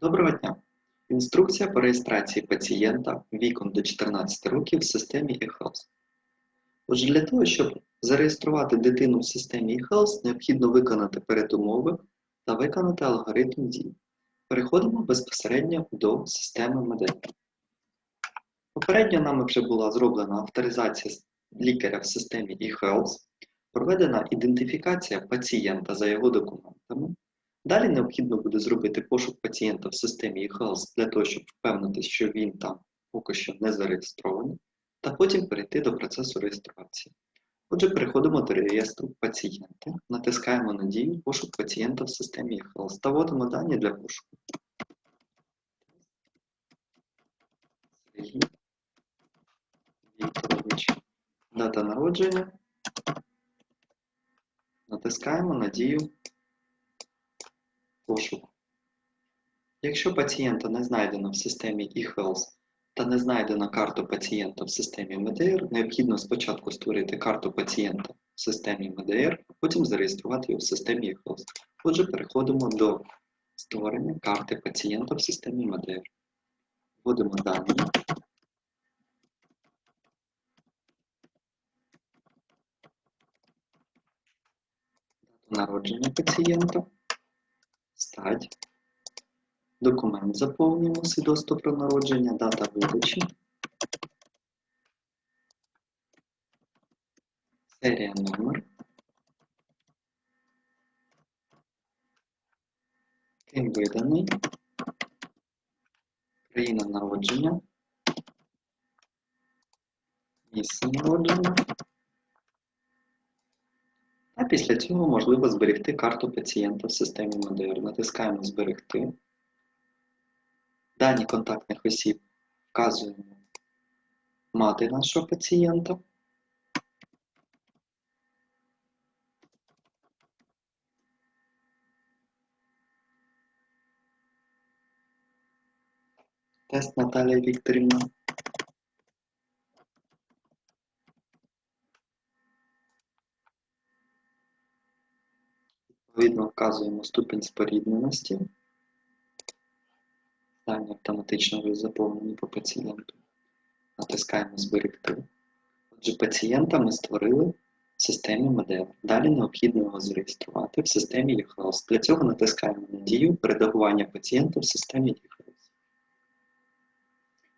Доброго дня! Інструкція по реєстрації пацієнта віком до 14 років в системі eHealth. Отже, для того, щоб зареєструвати дитину в системі eHealth, необхідно виконати передумови та виконати алгоритм дій. Переходимо безпосередньо до системи медики. Попередньо нами вже була зроблена авторизація лікаря в системі eHealth, проведена ідентифікація пацієнта за його документами. Далі необхідно буде зробити пошук пацієнта в системі eHealth для того, щоб впевнитися, що він там поки що не зареєстрований, та потім перейти до процесу реєстрації. Отже, переходимо до реєстру пацієнта, натискаємо на дію пошук пацієнта в системі eHealth та вводимо дані для пошуку. Дата народження. Натискаємо на дію пошуку. Якщо пацієнта не знайдено в системі eHealth та не знайдено карту пацієнта в системі MEDR, необхідно спочатку створити карту пацієнта в системі а потім зареєструвати його в системі eHealth. Отже, переходимо до створення карти пацієнта в системі MEDR. Вводимо дані. Дату народження пацієнта стать, документ заповнюємо свідоцтво про народження, дата видачі, серія номер, ким виданий, країна народження, місце народження. А після цього можливо зберегти карту пацієнта в системі МДР. Натискаємо Зберегти. Дані контактних осіб вказуємо мати нашого пацієнта. Тест Наталія Вікторівна. Відповідно, вказуємо ступінь спорідненості. Дані автоматично вже заповнені по пацієнту. Натискаємо Зберегти. Отже, пацієнта ми створили в системі MEDEV. Далі необхідно його зареєструвати в системі eHealth. Для цього натискаємо на дію передавання пацієнта в системі eHealth.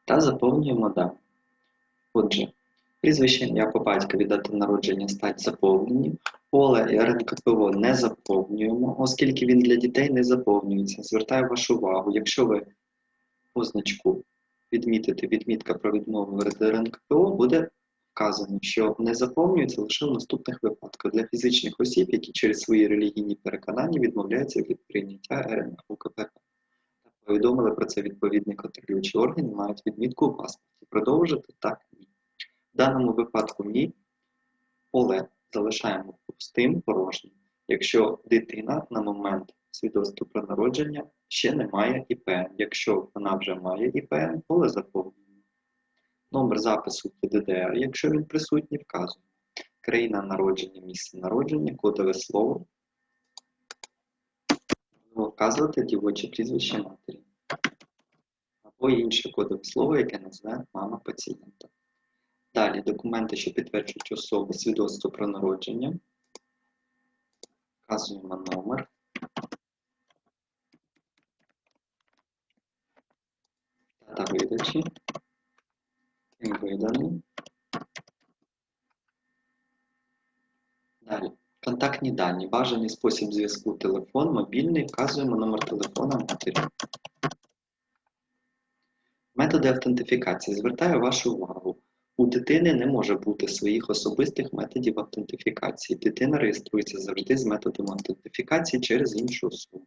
Та заповнюємо дані. Отже, прізвище ім'я по батькові дата народження стать заповнені. Поле і РНКПО не заповнюємо, оскільки він для дітей не заповнюється. Звертаю вашу увагу, якщо ви позначку відмітите відмітка про відмову від РНКПО, буде вказано, що не заповнюється лише в наступних випадках для фізичних осіб, які через свої релігійні переконання відмовляються від прийняття РНКП. Повідомили про це відповідний контролюючий орган мають відмітку у паспорті. Продовжити так ні. В даному випадку ні. Поле залишаємо пустим порожнім, якщо дитина на момент свідоцтва про народження ще не має ІПН. Якщо вона вже має ІПН, поле заповнюємо. Номер запису ПДДР, якщо він присутній, вказуємо. Країна народження, місце народження, кодове слово. Вказувати дівоче прізвище матері. Або інше кодове слово, яке назве мама пацієнта. Далі документи, що підтверджують особу свідоцтво про народження. Вказуємо номер. Дата видачі. Ким виданий. Далі. Контактні дані. Бажаний спосіб зв'язку телефон, мобільний. Вказуємо номер телефона матері. Методи автентифікації. Звертаю вашу увагу. У дитини не може бути своїх особистих методів автентифікації. Дитина реєструється завжди з методом автентифікації через іншу особу.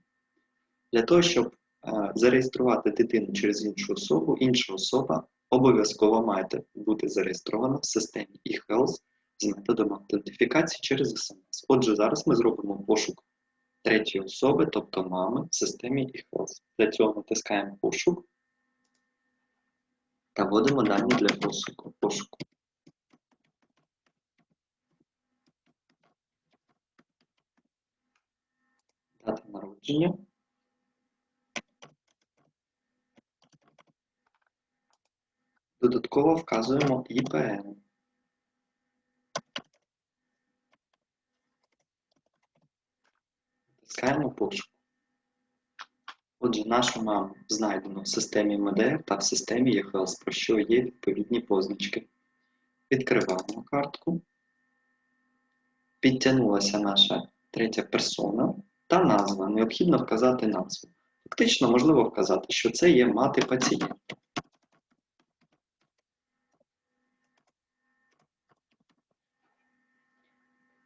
Для того, щоб е, зареєструвати дитину через іншу особу, інша особа обов'язково має бути зареєстрована в системі eHealth з методом автентифікації через SMS. Отже, зараз ми зробимо пошук третьої особи, тобто мами, в системі eHealth. Для цього натискаємо пошук та вводимо дані для пошуку. Дата народження. Додатково вказуємо ІПН. Натискаємо пошуку. Отже, нашу маму знайдено в системі МДР та в системі eHealth, про що є відповідні позначки. Відкриваємо картку. Підтягнулася наша третя персона та назва. Необхідно вказати назву. Фактично можливо вказати, що це є мати пацієнта.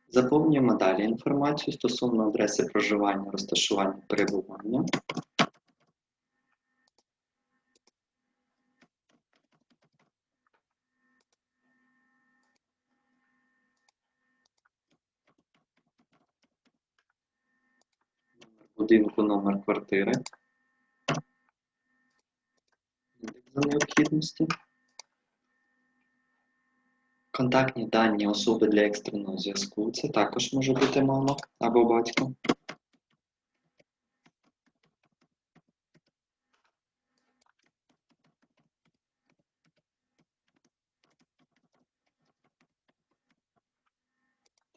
Заповнюємо далі інформацію стосовно адреси проживання, розташування, перебування. Будинку, номер квартири. За необхідності. Контактні дані особи для екстреного зв'язку. Це також може бути мама або батько.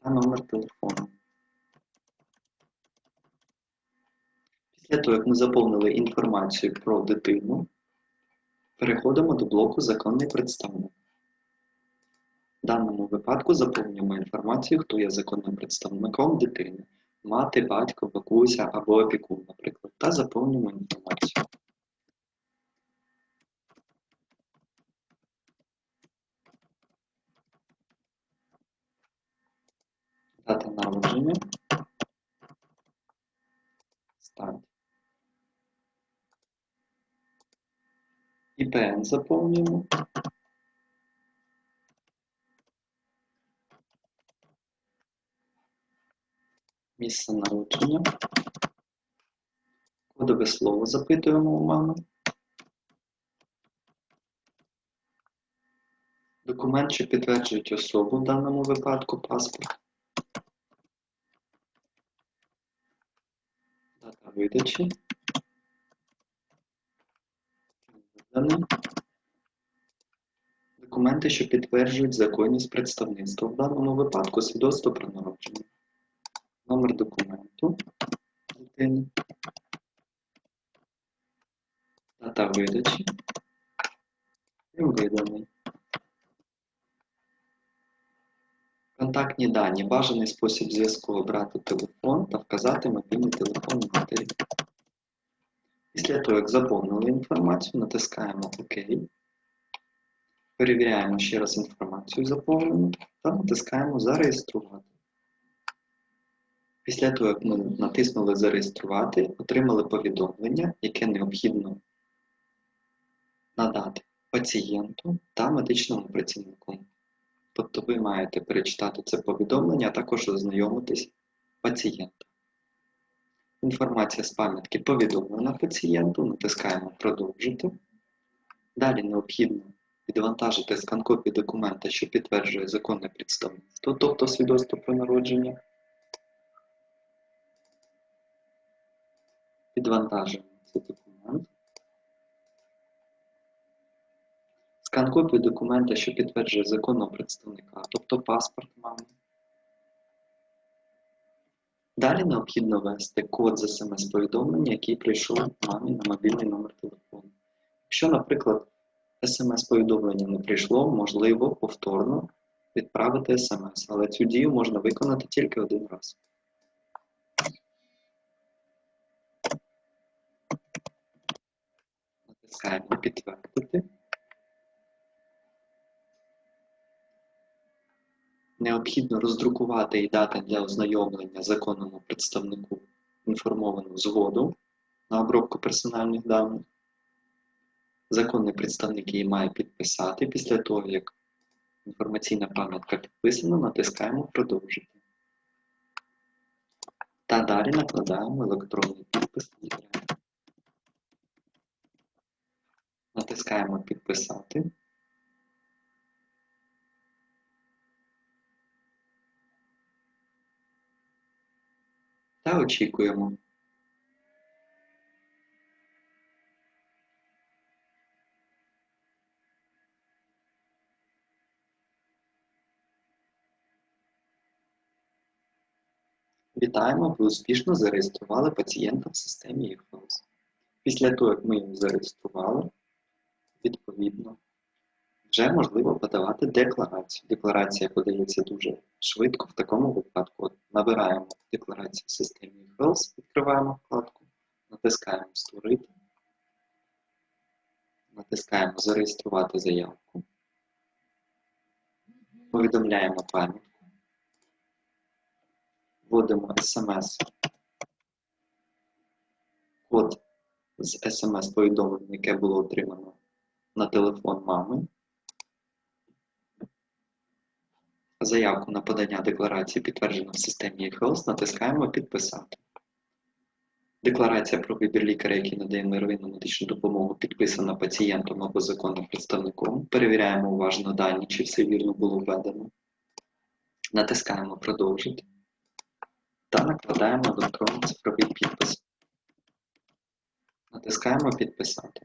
Та номер телефону. Після того, як ми заповнили інформацію про дитину, переходимо до блоку Законний представник. В даному випадку заповнюємо інформацію, хто є законним представником дитини, мати, батько, бабуся або опікун, наприклад, та заповнюємо інформацію. Дата народження. Стать. ІПН заповнюємо. Місце народження. Кодове слово запитуємо у мами. Документ, що підтверджують особу в даному випадку паспорт. Дата видачі. Виданий. Документи, що підтверджують законність представництва. В даному випадку свідоцтво про народження. Номер документу дитини. Дата видачі. І виданий. Контактні дані. Бажаний спосіб зв'язку обрати телефон та вказати мобільний телефон матері. Після того, як заповнили інформацію, натискаємо ОК. Перевіряємо ще раз інформацію заповнену та натискаємо Зареєструвати. Після того, як ми натиснули Зареєструвати, отримали повідомлення, яке необхідно надати пацієнту та медичному працівнику. Тобто ви маєте перечитати це повідомлення, а також ознайомитись пацієнта. Інформація з пам'ятки повідомлена пацієнту, натискаємо Продовжити. Далі необхідно відвантажити скан копії документа, що підтверджує законне представництво, тобто свідоцтво про народження. Підвантажуємо цей документ. Скан копію документа, що підтверджує законного представника, тобто паспорт мами. Далі необхідно ввести код з смс-повідомлення, який прийшов мамі на мобільний номер телефону. Якщо, наприклад, смс-повідомлення не прийшло, можливо повторно відправити смс, але цю дію можна виконати тільки один раз. Натискаємо підтвердити. Необхідно роздрукувати і дати для ознайомлення законному представнику інформовану згоду на обробку персональних даних. Законний представник її має підписати. Після того, як інформаційна пам'ятка підписана, натискаємо Продовжити. Та далі накладаємо електронний підпис. Натискаємо Підписати. та очікуємо. Вітаємо, ви успішно зареєстрували пацієнта в системі eFlows. Після того, як ми його зареєстрували, відповідно вже можливо подавати декларацію. Декларація подається дуже швидко. В такому випадку набираємо декларацію в системі eHealth, відкриваємо вкладку, натискаємо Створити, натискаємо Зареєструвати заявку, повідомляємо пам'ятку, вводимо смс, код з смс-повідомлення, яке було отримано на телефон мами. Заявку на подання декларації підтверджено в системі eHealth, натискаємо Підписати. Декларація про вибір лікаря, який надає первинну медичну допомогу, підписана пацієнтом або законним представником. Перевіряємо уважно дані, чи все вірно було введено. Натискаємо Продовжити та накладаємо електронний цифровий підпис. Натискаємо Підписати.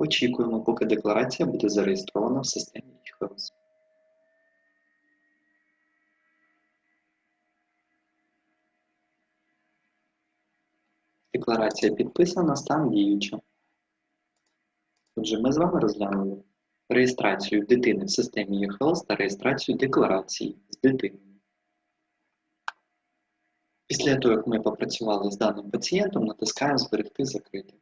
Очікуємо, поки декларація буде зареєстрована в системі eHealth. Декларація підписана, стан діюча. Отже, ми з вами розглянули реєстрацію дитини в системі eHealth та реєстрацію декларації з дитиною. Після того, як ми попрацювали з даним пацієнтом, натискаємо Зберегти закрити.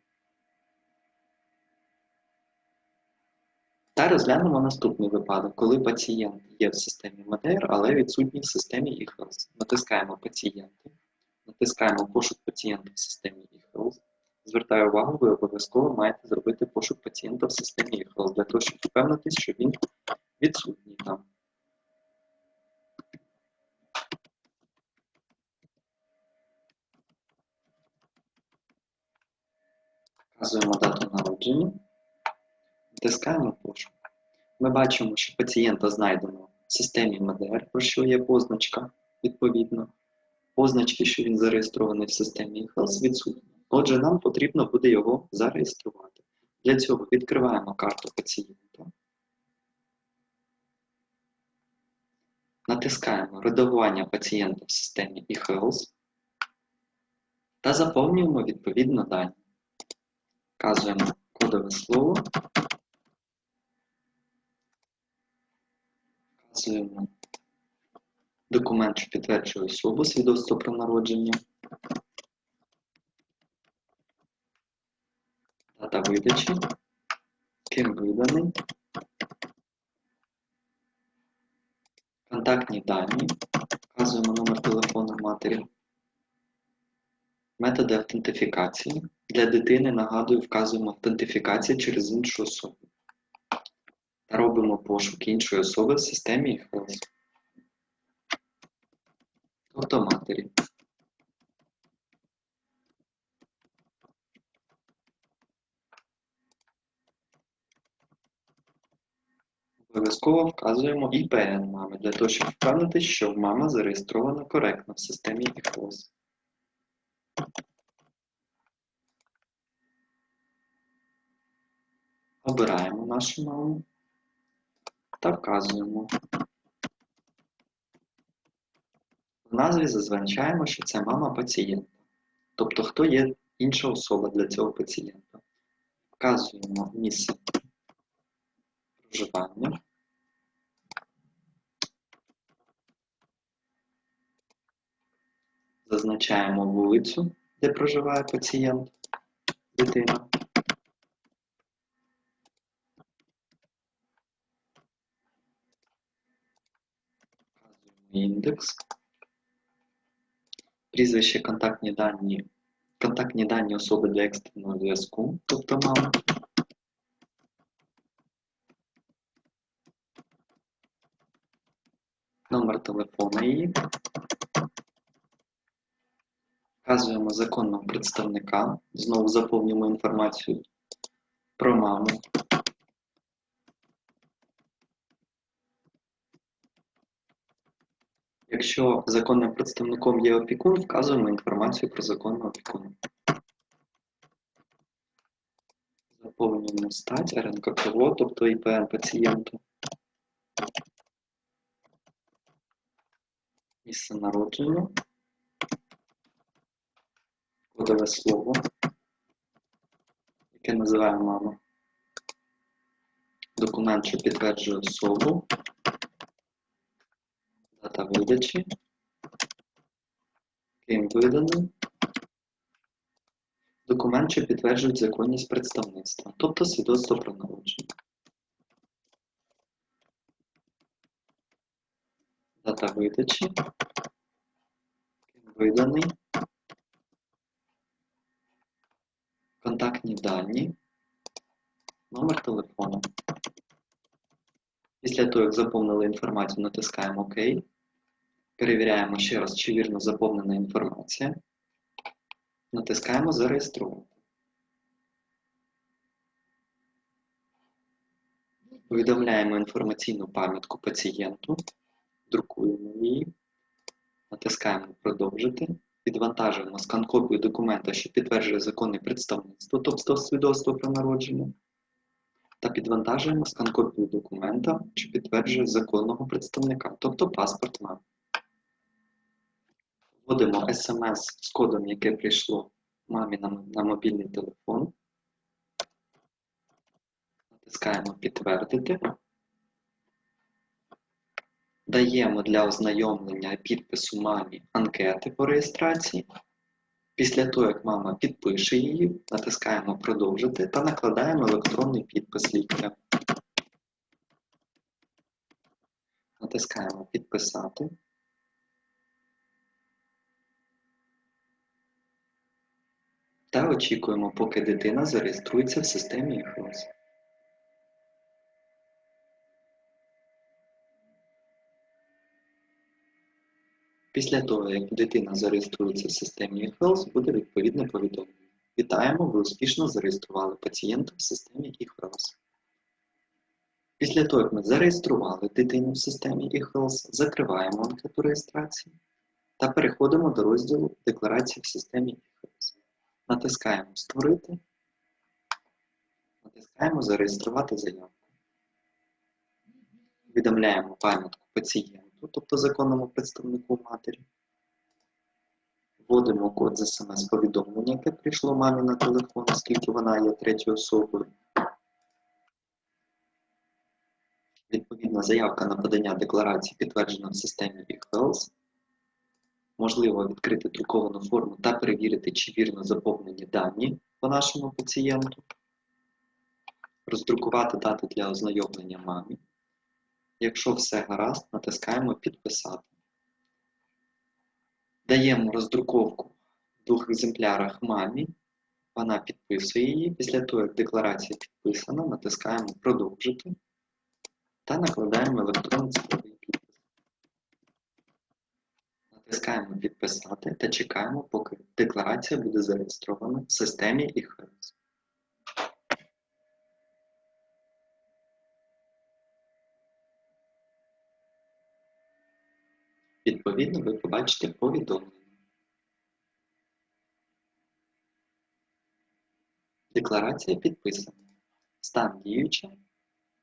Та розглянемо наступний випадок, коли пацієнт є в системі МДР, але відсутній в системі eHealth. Натискаємо пацієнти, натискаємо пошук пацієнта в системі eHealth. Звертаю увагу, ви обов'язково маєте зробити пошук пацієнта в системі eHealth для того, щоб впевнитись, що він відсутній там. Вказуємо дату народження, натискаємо пошук. Ми бачимо, що пацієнта знайдено в системі МДР, про що є позначка відповідно. Позначки, що він зареєстрований в системі eHealth, відсутні. Отже, нам потрібно буде його зареєструвати. Для цього відкриваємо карту пацієнта, натискаємо редагування пацієнта в системі eHealth та заповнюємо відповідно дані. Вказуємо кодове слово. Документ, що підтверджує особу, свідоцтво про народження, дата видачі, ким виданий, контактні дані, вказуємо номер телефону матері, методи автентифікації. Для дитини, нагадую, вказуємо автентифікація через іншу особу. Та робимо пошук іншої особи в системі eHealth. Тобто матері. Обов'язково вказуємо IPN мами для того, щоб впевнитися, що мама зареєстрована коректно в системі eHealth. Обираємо нашу маму та вказуємо. В назві зазначаємо, що це мама пацієнта. Тобто, хто є інша особа для цього пацієнта. Вказуємо місце проживання. Зазначаємо вулицю, де проживає пацієнт, дитина. Вказуємо індекс. Прізвище, контактні дані, контактні дані особи для екстреного зв'язку, тобто мама. Номер телефона її. Вказуємо законного представника. Знову заповнюємо інформацію про маму. Якщо законним представником є опікун, вказуємо інформацію про законного опікуна. Заповнюємо стать РНК-ПВО, тобто ІПН пацієнта. Місце народження. Кодове слово, яке називає мама. Документ, що підтверджує особу. Видачі. Ким виданий. Документ, що підтверджує законність представництва, тобто свідоцтво про народження. Дата видачі. Ким виданий. Контактні дані. Номер телефону. Після того, як заповнили інформацію, натискаємо ОК. Перевіряємо ще раз, чи вірно заповнена інформація. Натискаємо Зареєструвати. Повідомляємо інформаційну пам'ятку пацієнту, друкуємо її, натискаємо Продовжити, підвантажуємо скан-копію документа, що підтверджує законне представництво, тобто свідоцтво про народження, та підвантажуємо скан-копію документа, що підтверджує законного представника, тобто паспорт мами. Вводимо смс з кодом, яке прийшло мамі на, на мобільний телефон. Натискаємо Підтвердити. Даємо для ознайомлення підпису мамі анкети по реєстрації. Після того, як мама підпише її, натискаємо Продовжити та накладаємо електронний підпис лікаря. Натискаємо Підписати. Та очікуємо, поки дитина зареєструється в системі ІХЛОС. Після того, як дитина зареєструється в системі eHealth, буде відповідне повідомлення. Вітаємо, ви успішно зареєстрували пацієнта в системі eHealth. Після того, як ми зареєстрували дитину в системі eHealth, закриваємо анкету реєстрації та переходимо до розділу Декларації в системі eHealth. Натискаємо Створити, натискаємо Зареєструвати заявку. Повідомляємо пам'ятку пацієнту, тобто законному представнику матері. Вводимо код з смс-повідомлення, яке прийшло мамі на телефон, оскільки вона є третьою особою. Відповідна заявка на подання декларації підтверджена в системі eHealth. Можливо відкрити друковану форму та перевірити, чи вірно заповнені дані по нашому пацієнту. Роздрукувати дати для ознайомлення мамі. Якщо все гаразд, натискаємо Підписати. Даємо роздруковку в двох екземплярах мамі. Вона підписує її. Після того, як декларація підписана, натискаємо Продовжити та накладаємо електронний цифровий. Натискаємо Підписати та чекаємо, поки декларація буде зареєстрована в системі eHealth. Відповідно, ви побачите повідомлення. Декларація підписана. Стан діюча.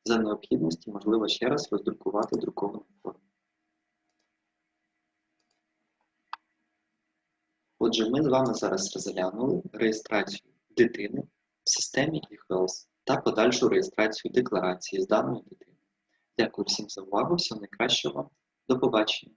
За необхідності можливо ще раз роздрукувати друковану форму. Отже, ми з вами зараз розглянули реєстрацію дитини в системі eHealth та подальшу реєстрацію декларації з даною дитиною. Дякую всім за увагу, всього найкращого. До побачення.